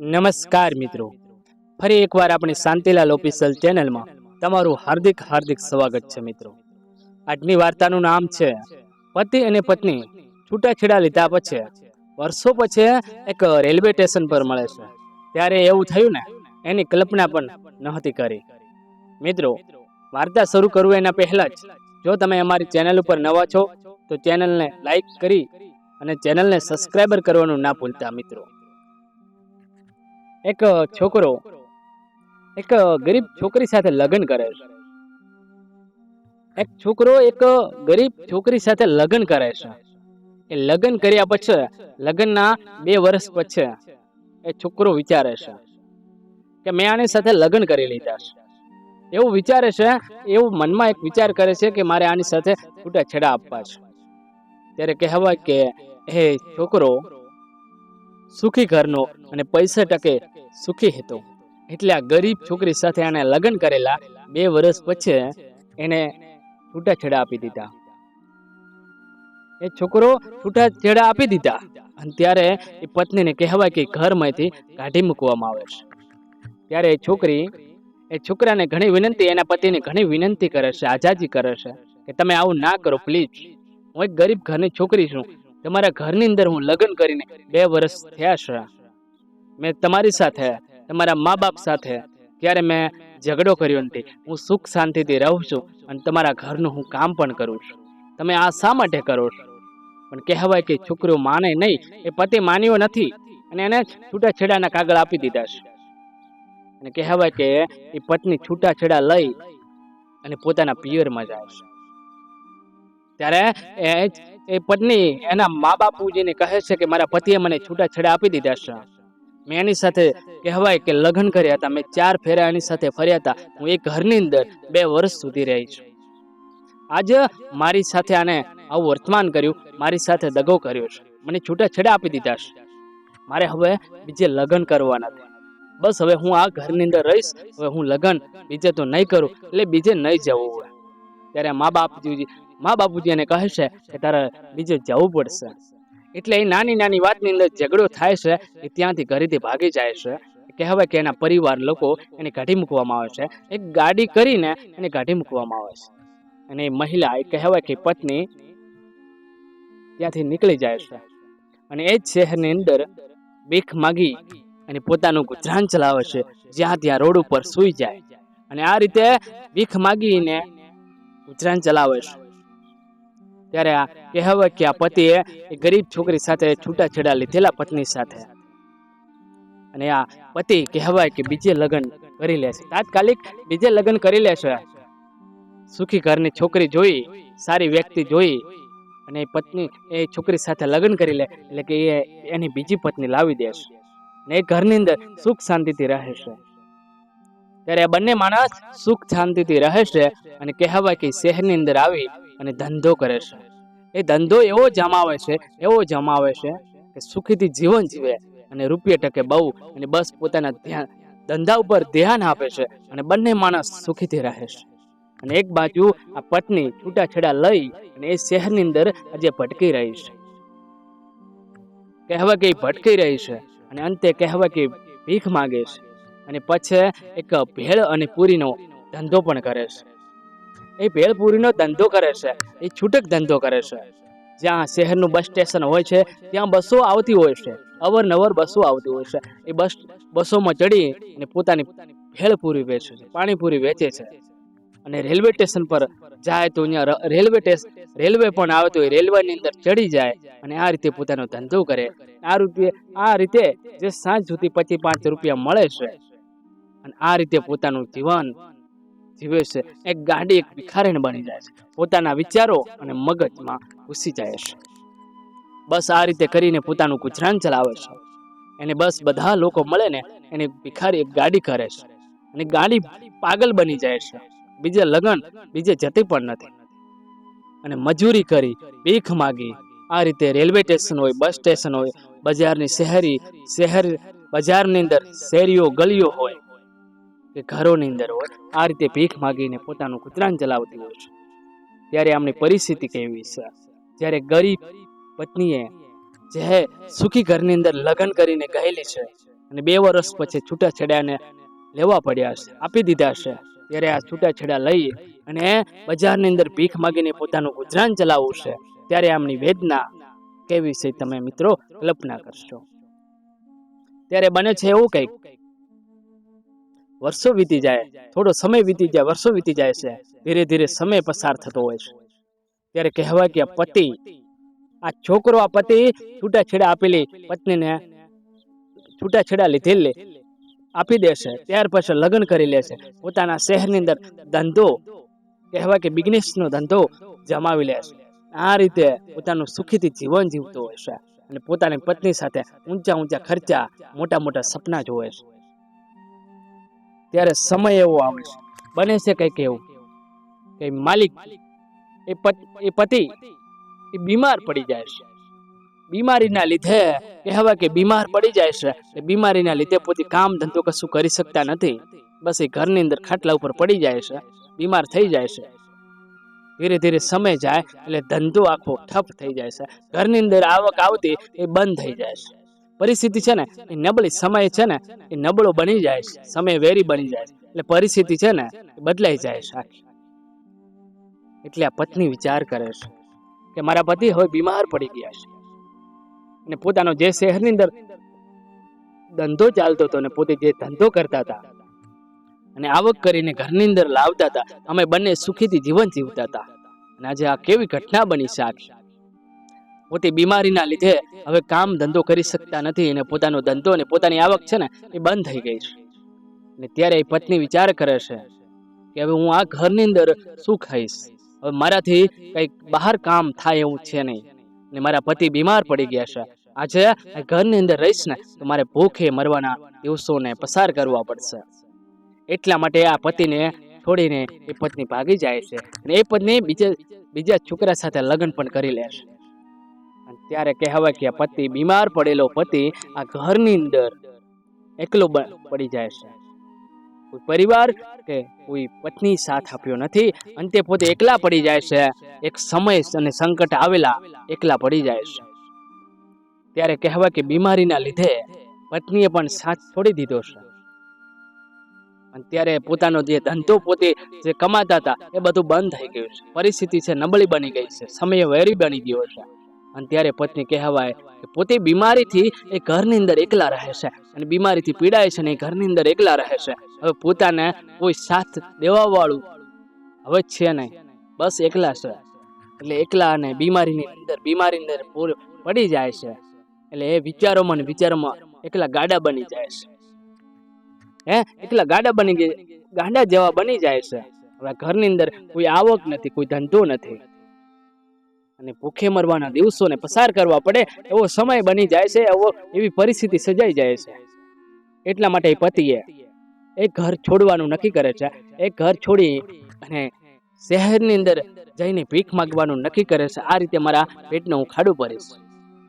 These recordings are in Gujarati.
નમસ્કાર મિત્રો. ફરી એકવાર આપણી શાંતિલાલ ઓફિશિયલ ચેનલમાં તમારું હાર્દિક હાર્દિક સ્વાગત છે મિત્રો. આજની વાર્તાનું નામ છે, પતિ અને પત્ની છૂટાછેડા લીધા પછી વર્ષો પછી એક રેલવે સ્ટેશન પર મળે છે. ત્યારે એવું થયું ને, એની કલ્પના પણ નહોતી કરી. મિત્રો, વાર્તા શરૂ કરવું એના પહેલાં જ, જો તમે અમારી ચેનલ ઉપર નવા છો, તો ચેનલને લાઈક કરી અને ચેનલને સબસ્ક્રાઈબર કરવાનું ના ભૂલતા મિત્રો. એક છોકરો એક ગરીબ છોકરી સાથે લગ્ન કરે છે. એક છોકરો એક ગરીબ છોકરી સાથે લગ્ન કરે છે. એ લગ્ન કર્યા પછી, લગ્નના બે વર્ષ પછી એ છોકરો વિચારે છે કે મેં આની સાથે લગ્ન કરી લીધા છે. એવું વિચારે છે, એવું મનમાં એક વિચાર કરે છે કે મારે આની સાથે છૂટાછેડા આપવા છે. ત્યારે કહેવાય કે, હે છોકરો સુખી ઘરનો અને પૈસા ટકે સુખી હતો. એટલે આ ગરીબ છોકરી સાથે આને લગ્ન કરેલા બે વર્ષ પછી એને છૂટાછેડા આપી દીધા. એ છોકરો છૂટાછેડા આપી દીધા અને ત્યારે એ પત્નીને કહેવાય કે ઘરમાંથી કાઢી મૂકવામાં આવે છે. ત્યારે એ છોકરી, એ છોકરાને ઘણી વિનંતી, એના પતિને ઘણી વિનંતી કરે છે, આઝાદી કરે છે કે તમે આવું ના કરો પ્લીઝ હું એક ગરીબ ઘરની છોકરી છું. તમારા ઘરની અંદર હું લગ્ન કરીને બે વર્ષ થયા છે. મેં તમારી સાથે, તમારા મા બાપ સાથે ત્યારે મેં ઝઘડો કર્યો નથી. હું સુખ શાંતિથી રહું છું અને તમારા ઘરનું હું કામ પણ કરું છું. તમે આ શા માટે કરો છો? પણ કહેવાય કે છોકરો માને નહીં, એ પતિ માન્યો નથી અને એને છૂટાછેડાના કાગળ આપી દીધા છે. અને કહેવાય કે એ પત્ની છૂટાછેડા લઈ અને પોતાના પિયરમાં જાય છે. ત્યારે એ પત્ની એના મા બાપુજીને કહે છે કે મારા પતિએ મને છૂટાછેડા આપી દીધા છે. મેં એની સાથે કહેવાય કે લગ્ન કર્યા હતા. મેં ચાર ફેરા એની સાથે ફર્યા હતા. હું એ ઘરની અંદર બે વર્ષ સુધી રહી છું. આજે મારી સાથે આને આવું વર્તમાન કર્યું. મારી સાથે દગો કર્યો છે. મને છૂટાછેડા આપી દીધા છે. મારે હવે બીજે લગ્ન કરવા નથી બસ હવે હું આ ઘરની અંદર રહીશ. હવે હું લગ્ન બીજે તો નહીં કરું. એટલે બીજે નહીં જવું હોય. ત્યારે મા બાપજી મા બાપુજી એને કહે છે કે તારે બીજે જવું પડશે. એટલે એ નાની નાની વાતની અંદર ઝઘડો થાય છે, એ ત્યાંથી ઘરેથી ભાગી જાય છે. કહેવાય કે એના પરિવાર લોકો એને કાઢી મૂકવામાં આવે છે. એક ગાડી કરીને એને કાઢી મૂકવામાં આવે છે. અને એ મહિલા, એ કહેવાય કે પત્ની ત્યાંથી નીકળી જાય છે. અને એ જ શહેરની અંદર ભીખ માગી અને પોતાનું ગુજરાન ચલાવે છે. જ્યાં ત્યાં રોડ ઉપર સૂઈ જાય. અને આ રીતે ભીખ માગીને ગુજરાન ચલાવે છે. ત્યારે આ કહેવાય કે આ પતિએ ગરીબ છોકરી સાથે છૂટાછેડા લીધેલા પત્ની સાથે. અને આ પતિ કહેવાય કે બીજે લગ્ન કરી લે તાત્કાલિક બીજે લગ્ન કરી લેશે. સુખી ઘરની છોકરી જોઈ, સારી વ્યક્તિ જોઈ અને પત્ની એ છોકરી સાથે લગ્ન કરી લે, એટલે કે એ એની બીજી પત્ની લાવી દેશે. ને એ ઘરની અંદર સુખ શાંતિથી રહે છે ત્યારે આ બંને માણસ સુખ શાંતિથી રહે છે અને કહેવાય કે શહેરની અંદર આવી અને ધંધો કરે છે. એ ધંધો એવો જમાવે છે, એવો જમાવે છે કે સુખીથી જીવન જીવે અને રૂપિયા ટકે બહુ અને બસ પોતાના ધ્યાન, ધંધા ઉપર ધ્યાન આપે છે અને બંને માણસ સુખીથી રહે છે. અને એક બાજુ આ પત્ની છૂટાછેડા લઈ અને એ શહેરની અંદર આજે ભટકી રહી છે. કહેવા કે ભટકી રહી છે અને અંતે કહેવા કે ભીખ માગે છે અને પછી એક ભેળ અને પૂરીનો ધંધો પણ કરે છે. એ ભેળપુરીનો ધંધો કરે છે. એ છૂટક ધંધો કરે છે. જ્યાં શહેરનું બસ સ્ટેશન હોય છે, ત્યાં બસો આવતી હોય છે. અવરનવર બસો આવતી હોય છે. એ બસ બસોમાં ચડી અને પોતાની ભેળપુરી વેચે છે, પાણીપુરી વેચે છે. અને રેલવે સ્ટેશન પર જાય તો અહીંયા રેલવે રેલવે પણ આવે તો એ રેલવેની અંદર ચડી જાય અને આ રીતે પોતાનો ધંધો કરે. આ રીતે આ રીતે જે સાંજ સુધી પચીસ પાંચ રૂપિયા મળે છે. અને આ રીતે પોતાનું જીવન જીવે છે. એક ગાડી એક ભિખારીણ બની જાય છે. પોતાના વિચારો અને મગજમાં ઘૂસી જાય છે. બસ આ રીતે કરીને પોતાનું ગુજરાન ચલાવે છે. એને બસ બધા લોકો મળે ને એને ભિખારી એક ગાડી કરે છે. અને ગાડી પાગલ બની જાય છે. બીજે લગન, બીજે જતી પણ નથી. અને મજૂરી કરી, ભીખ માગી. આ રીતે રેલવે સ્ટેશન હોય, બસ સ્ટેશન હોય, બજારની શહેરી શહેર, બજારની અંદર શેરીઓ, ગલીઓ હોય. કે ઘરોની અંદર હોય, આ રીતે ભીખ માગીને પોતાનું ગુજરાન ચલાવતી હોય છે. ત્યારે આમની પરિસ્થિતિ કેવી છે? જ્યારે ગરીબ પત્નીએ જે સુખી ઘરની અંદર લગ્ન કરીને ગયેલી છે અને બે વર્ષ પછી છૂટાછેડાને લેવા પડ્યા છે, આપી દીધા છે, ત્યારે આ છૂટાછેડા લઈ અને બજારની અંદર ભીખ માગીને પોતાનું ગુજરાન ચલાવવું છે, ત્યારે આમની વેદના કેવી છે તમે મિત્રો કલ્પના કરશો. ત્યારે બને છે એવું કંઈક. વર્ષો વીતી જાય, થોડો સમય વીતી જાય, વર્ષો વીતી જાય છે, ધીરે ધીરે સમય પસાર થતો હોય છે. ત્યારે કહેવાય કે પતિ, આ છોકરો, આ પતિ છૂટાછેડા આપેલી પત્નીને છૂટાછેડા લીધેલી આપી દેશે ત્યાર પછી લગ્ન કરી લેશે પોતાના શહેરની અંદર ધંધો, કહેવાય કે બિઝનેસનો ધંધો જમાવી લેશે આ રીતે પોતાનું સુખીથી જીવન જીવતો હોય છે અને પોતાની પત્ની સાથે ઊંચા ઊંચા ખર્ચા, મોટા મોટા સપના જોવે છે. ત્યારે સમય એવો આવે છે. બને છે કંઈક એવું. કે માલિક, એ એ પતિ, એ બીમાર પડી જાય છે. બીમારીના લીધે કહેવાય કે બીમાર પડી જાય છે. એ બીમારીના લીધે પોતે કામ ધંધો કશું કરી શકતા નથી. બસ એ ઘરની અંદર ખાટલા ઉપર પડી જાય છે. બીમાર થઈ જાય છે. ધીરે ધીરે સમય જાય એટલે ધંધો આખો ઠપ થઈ જાય છે. ઘરની અંદર આવક આવતી એ બંધ થઈ જાય છે. પરિસ્થિતિ છે ને, એ નબળી સમય છે ને, એ નબળો બની જાય છે. સમય વેરી બની જાય છે. એટલે પરિસ્થિતિ છે ને, એ બદલાઈ જાય છે. આખી એટલે આ પત્ની વિચાર કરે છે કે મારા પતિ હવે બીમાર પડી ગયા છે. અને પોતાનો જે શહેરની અંદર ધંધો ચાલતો હતો ને, પોતે જે ધંધો કરતા હતા અને આવક કરીને ઘરની અંદર લાવતા હતા, અમે બંને સુખીથી જીવન જીવતા હતા. અને આજે આ કેવી ઘટના બની છે આખી? પોતે બીમારીના લીધે હવે કામ ધંધો કરી શકતા નથી અને પોતાનો ધંધો અને પોતાની આવક છે ને એ બંધ થઈ ગઈ છે. અને ત્યારે એ પત્ની વિચાર કરે છે કે હવે હું આ ઘરની અંદર શું ખાઈશ? હવે મારાથી કંઈક બહાર કામ થાય એવું છે નહીં. ને મારા પતિ બીમાર પડી ગયા છે. આજે ઘરની અંદર રહીશ ને તો મારે ભૂખે મરવાના દિવસોને પસાર કરવા પડશે. એટલા માટે આ પતિને છોડીને એ પત્ની ભાગી જાય છે. અને એ પત્ની બીજા બીજા છોકરા સાથે લગ્ન પણ કરી લે છે. અને ત્યારે કહેવાય કે પતિ બીમાર પડેલો પતિ આ ઘરની અંદર એકલો પડી જાય છે. કોઈ પરિવાર કે કોઈ પત્ની સાથ આપ્યો નથી, અંતે પોતે એકલા પડી જાય છે. એક સમય અને સંકટ આવેલા એકલા પડી જાય છે. ત્યારે કહેવાય કે બીમારીના લીધે પત્નીએ પણ સાથ છોડી દીધો છે. અને ત્યારે પોતાનો જે ધંધો પોતે જે કમાતા હતા એ બધું બંધ થઈ ગયું છે. પરિસ્થિતિ છે નબળી બની ગઈ છે. સમય વેરી બની ગયો છે. અને ત્યારે પત્ની કહેવાય કે પોતે બીમારીથી એ ઘરની અંદર એકલા રહે છે અને બીમારીથી પીડાય છે અને એ ઘરની અંદર એકલા રહે છે. હવે પોતાને કોઈ સાથ દેવા વાળું હવે છે નહીં. બસ એકલા છે. એટલે એકલા અને બીમારીની અંદર બીમારી અંદર પૂર પડી જાય છે. એટલે એ વિચારોમાં ને વિચારોમાં એકલા ગાડા બની જાય છે. હે? એકલા ગાડા બની ગાંડા જેવા બની જાય છે. હવે ઘરની અંદર કોઈ આવક નથી, કોઈ ધંધો નથી. અને ભૂખે મરવાના દિવસોને પસાર કરવા પડે, એવો સમય બની જાય છે, એવો એવી પરિસ્થિતિ સજાઈ જાય છે. એટલા માટે પતિએ એક ઘર છોડવાનું નક્કી કરે છે. એક ઘર છોડી અને શહેરની અંદર જઈને ભીખ માગવાનું નક્કી કરે છે. આ રીતે મારા પેટને હું ખાડું ભરીશ.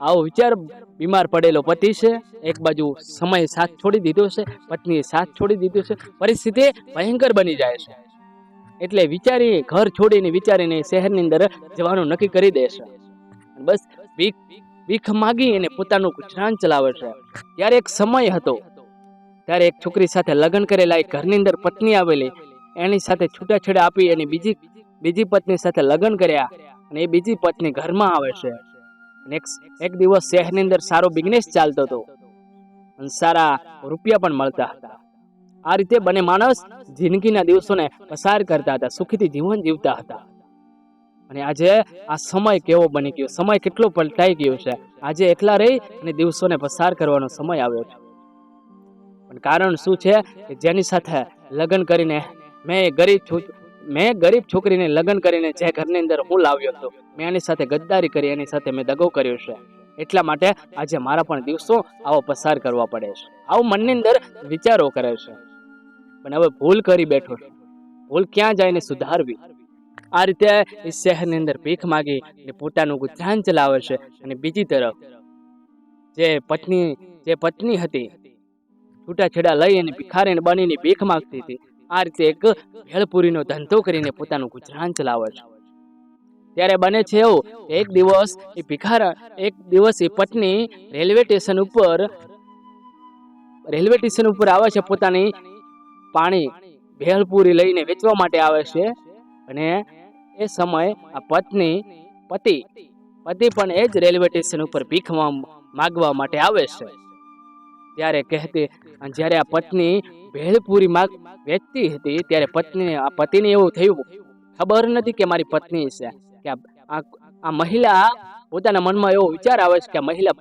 આવો વિચાર બીમાર પડેલો પતિ છે. એક બાજુ સમય સાથ છોડી દીધો છે. પત્નીએ સાથ છોડી દીધો છે. પરિસ્થિતિ ભયંકર બની જાય છે. એટલે વિચારી ઘર છોડીને વિચારીને શહેરની અંદર જવાનું નક્કી કરી દેશે બસ ભીખ ભીખ માગી અને પોતાનું ગુજરાન ચલાવે છે. ત્યારે એક સમય હતો. ત્યારે એક છોકરી સાથે લગ્ન કરેલા એક ઘરની અંદર પત્ની આવેલી. એની સાથે છૂટાછેડા આપી અને બીજી બીજી પત્ની સાથે લગ્ન કર્યા અને એ બીજી પત્ની ઘરમાં આવે છે. એક દિવસ શહેરની અંદર સારો બિઝનેસ ચાલતો હતો. અને સારા રૂપિયા પણ મળતા હતા. આ રીતે બંને માણસ જિંદગીના દિવસોને પસાર કરતા હતા, સુખીથી જીવન જીવતા હતા. અને આજે આ સમય કેવો બની ગયો? સમય કેટલો પલટાઈ ગયો છે? આજે એકલા રહી અને દિવસોને પસાર કરવાનો સમય આવ્યો છે. પણ કારણ શું છે કે જેની સાથે લગ્ન કરીને મેં ગરીબ મેં ગરીબ છોકરીને લગ્ન કરીને જે ઘરની અંદર હું લાવ્યો હતો, મેં એની સાથે ગદ્દારી કરી, એની સાથે મેં દગો કર્યો છે. એટલા માટે આજે મારા પણ દિવસો આવો પસાર કરવા પડે છે. આવું મનની અંદર વિચારો કરે છે. પણ હવે ભૂલ કરી બેઠો ભૂલ ક્યાં જઈને સુધારવી? આ રીતે એ શહેરની અંદર ભીખ માગી ને પોતાનું ગુજરાન ચલાવે છે અને બીજી તરફ જે પત્ની જે પત્ની હતી, છૂટાછેડા લઈ અને ભિખારીને બનીને ભીખ માગતી હતી, આ રીતે એક ભેળપુરીનો ધંધો કરીને પોતાનું ગુજરાન ચલાવે છે. ત્યારે બને છે એવું એક દિવસ એ ભિખારા, એક દિવસ એ પત્ની રેલવે સ્ટેશન ઉપર, રેલવે સ્ટેશન ઉપર આવે છે પોતાની પાણી ભેળપુરી લઈને વેચવા માટે આવે છે. અને એ સમય આ પત્ની, પતિ પતિ પણ એ જ રેલવે સ્ટેશન ઉપર ભીખવા માગવા માટે આવે છે. ત્યારે કહેતી જ્યારે આ પત્ની ભેળપુરી માગ, વેચતી હતી, ત્યારે પત્ની, આ પતિને એવું થયું, ખબર નથી કે મારી પત્ની છે, કે આ મહિલા પોતાના મનમાં એવો વિચાર આવે છે કે મહિલા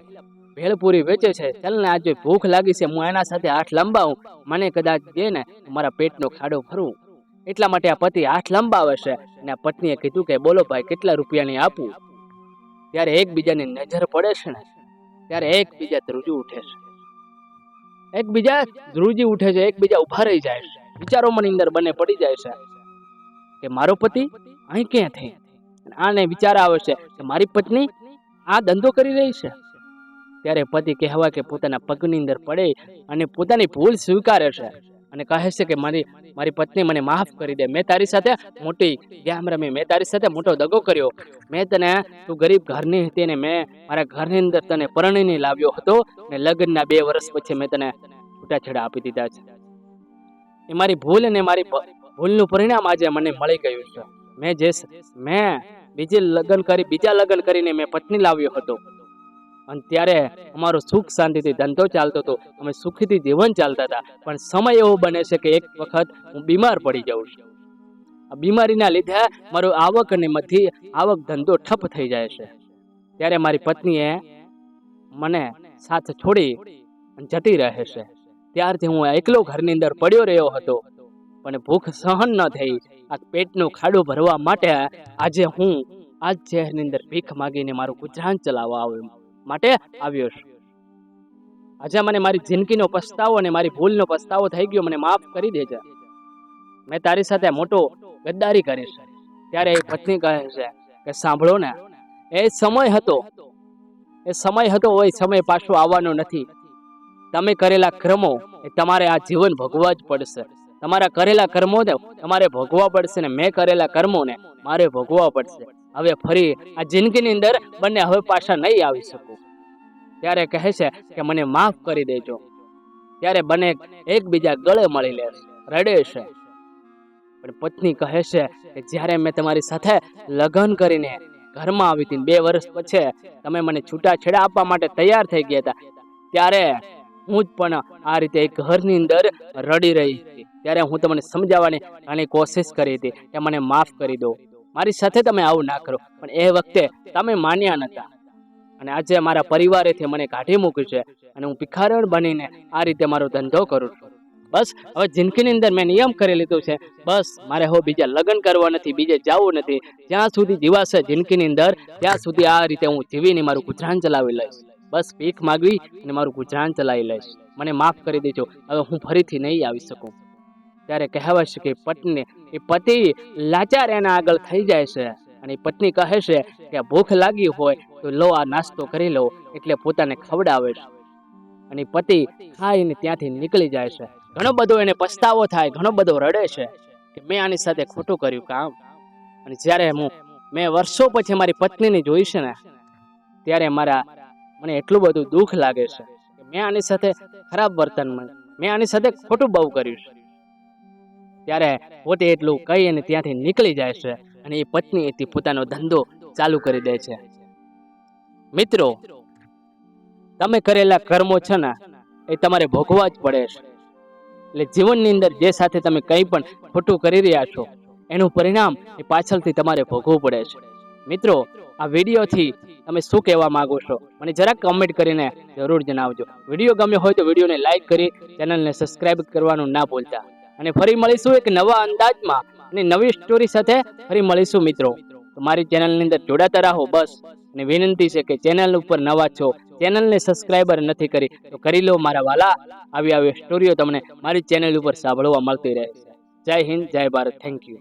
ભેળપૂરી વેચે છે. ચાલ ને આજે ભૂખ લાગી છે. હું એના સાથે હાથ લંબાવું. મને કદાચ દે ને મારા પેટનો ખાડો ભરવું એટલા માટે આ પતિ હાથ લંબાવે છે અને આ પત્નીએ કીધું કે, બોલો ભાઈ, કેટલા રૂપિયાની આપું? ત્યારે એકબીજાની નજર પડે છે ને, ત્યારે એકબીજા ધ્રુજી ઉઠે છે. એકબીજા ધ્રુજી ઉઠે છે, એકબીજા ઊભા રહી જાય છે. વિચારોમાં અંદર બંને પડી જાય છે કે, મારો પતિ અહીં ક્યાંથી થઈ આને વિચાર આવે છે કે, મારી પત્ની આ ધંધો કરી રહી છે. ત્યારે પતિ કહેવાય કે પોતાના પગની અંદર પડે અને પોતાની ભૂલ સ્વીકારે છે. અને કહે છે કે મારી મારી પત્ની મને માફ કરી દે. મેં તારી સાથે મોટી ગેમ રમી મેં તારી સાથે મોટો દગો કર્યો. મેં તને, તું ગરીબ ઘરની હતી ને મેં મારા ઘરની અંદર તને પરણીને લાવ્યો હતો ને લગ્નના બે વર્ષ પછી મેં તને છૂટાછેડા આપી દીધા છે. એ મારી ભૂલ અને મારી ભૂલનું પરિણામ આજે મને મળી ગયું છે. મેં જે મેં બીજે લગ્ન કરી, બીજા લગ્ન કરીને મેં પત્ની લાવ્યો હતો. અને ત્યારે અમારો સુખ શાંતિથી ધંધો ચાલતો હતો. અમે સુખીથી જીવન ચાલતા હતા. પણ સમય એવો બને છે કે એક વખત હું બીમાર પડી જાઉં છું. આ બીમારીના લીધે મારો આવક અને મથી આવક ધંધો ઠપ થઈ જાય છે. ત્યારે મારી પત્નીએ મને સાથ છોડી જતી રહે છે. ત્યારથી હું એકલો ઘરની અંદર પડ્યો રહ્યો હતો. પણ ભૂખ સહન ન થઈ. આ પેટનું ખાડું ભરવા માટે આજે હું આ જ શહેરની અંદર ભીખ માગીને મારું ગુજરાન ચલાવવા આવ્યો. માટે આવ્યો છું. આજે મને મારી જિંદગીનો પસ્તાવો અને મારી ભૂલનો પસ્તાવો થઈ ગયો, મને માફ કરી દેજે. મેં તારી સાથે મોટો ગદ્દારી કરી છે. ત્યારે એ પત્ની કહે છે કે સાંભળો ને, એ સમય હતો, એ સમય હતો, એ સમય પાછો આવવાનો નથી. તમે કરેલા કર્મો એ તમારે આ જીવન ભોગવવા જ પડશે. તમારા કરેલા કર્મો ને તમારે ભોગવવા પડશે ને મેં કરેલા કર્મોને મારે ભોગવવા પડશે. હવે ફરી આ જિંદગીની અંદર બંને હવે પાછા નહીં આવી શકું. ત્યારે કહે છે કે મને માફ કરી દેજો. ત્યારે બંને એકબીજા ગળે મળી લે, રડે છે. પણ પત્ની કહે છે કે જ્યારે મેં તમારી સાથે લગ્ન કરીને ઘરમાં આવી હતી બે વર્ષ પછી તમે મને છૂટાછેડા આપવા માટે તૈયાર થઈ ગયા હતા, ત્યારે હું જ પણ આ રીતે એક ઘરની અંદર રડી રહી હતી. ત્યારે હું તમને સમજાવવાની ઘણી કોશિશ કરી હતી કે મને માફ કરી દો. મારી સાથે તમે આવું ના કરો. પણ એ વખતે તમે માન્યા નતા. અને આજે મારા પરિવારેથી મને કાઢી મૂક્યું છે અને હું ભિખારણ બનીને આ રીતે મારો ધંધો કરું છું. બસ, હવે જિંદગીની અંદર મેં નિયમ કરી લીધું છે. બસ, મારે હવે બીજા લગ્ન કરવા નથી, બીજે જવું નથી. જ્યાં સુધી જીવાશે જિંદગીની અંદર, ત્યાં સુધી આ રીતે હું જીવીને મારું ગુજરાન ચલાવી લઈશ. બસ, ભીખ માગવી અને મારું ગુજરાન ચલાવી લઈશ. મને માફ કરી દેજો. હવે હું ફરીથી નહીં આવી શકું. ત્યારે કહેવાય છે કે પત્ની, એ પતિ લાચાર એના આગળ થઈ જાય છે. અને પત્ની કહે છે કે ભૂખ લાગી હોય તો લો આ નાસ્તો કરી લો, એટલે પોતાને ખવડાવે છે. અને પતિ ખાઈને ત્યાંથી નીકળી જાય છે. ઘણો બધો એને પસ્તાવો થાય, ઘણો બધો રડે છે કે મેં આની સાથે ખોટું કર્યું કામ. અને જ્યારે હું, મેં વર્ષો પછી મારી પત્નીને જોઈ છે ને, ત્યારે મારા મને એટલું બધું દુઃખ લાગે છે કે મેં આની સાથે ખરાબ વર્તન મેં આની સાથે ખોટું બહુ કર્યું છે. ત્યારે પોતે એટલું કહી અને ત્યાંથી નીકળી જાય છે અને એ પત્ની એથી પોતાનો ધંધો ચાલુ કરી દે છે. મિત્રો, તમે કરેલા કર્મો છે ને, એ તમારે ભોગવા જ પડે છે. એટલે જીવનની અંદર જે સાથે તમે કંઈ પણ ખોટું કરી રહ્યા છો, એનું પરિણામ એ પાછળથી તમારે ભોગવવું પડે છે. મિત્રો, આ વિડીયોથી તમે શું કહેવા માંગો છો, મને જરાક કમેન્ટ કરીને જરૂર જણાવજો. વીડિયો ગમ્યો હોય તો વિડીયોને લાઈક કરી, ચેનલને સબસ્ક્રાઇબ કરવાનું ના ભૂલતા. અને ફરી મળીશું એક નવા અંદાજમાં અને નવી સ્ટોરી સાથે ફરી મળીશું મિત્રો. મારી ચેનલની અંદર જોડાતા રહો બસ. અને વિનંતી છે કે ચેનલ ઉપર નવા છો ચેનલને સબસ્ક્રાઇબર નથી કરી, તો કરી લો મારા વાલા. આવી આવી સ્ટોરીઓ તમને મારી ચેનલ ઉપર સાંભળવા મળતી રહેશે. જય હિન્દ, જય ભારત. Thank you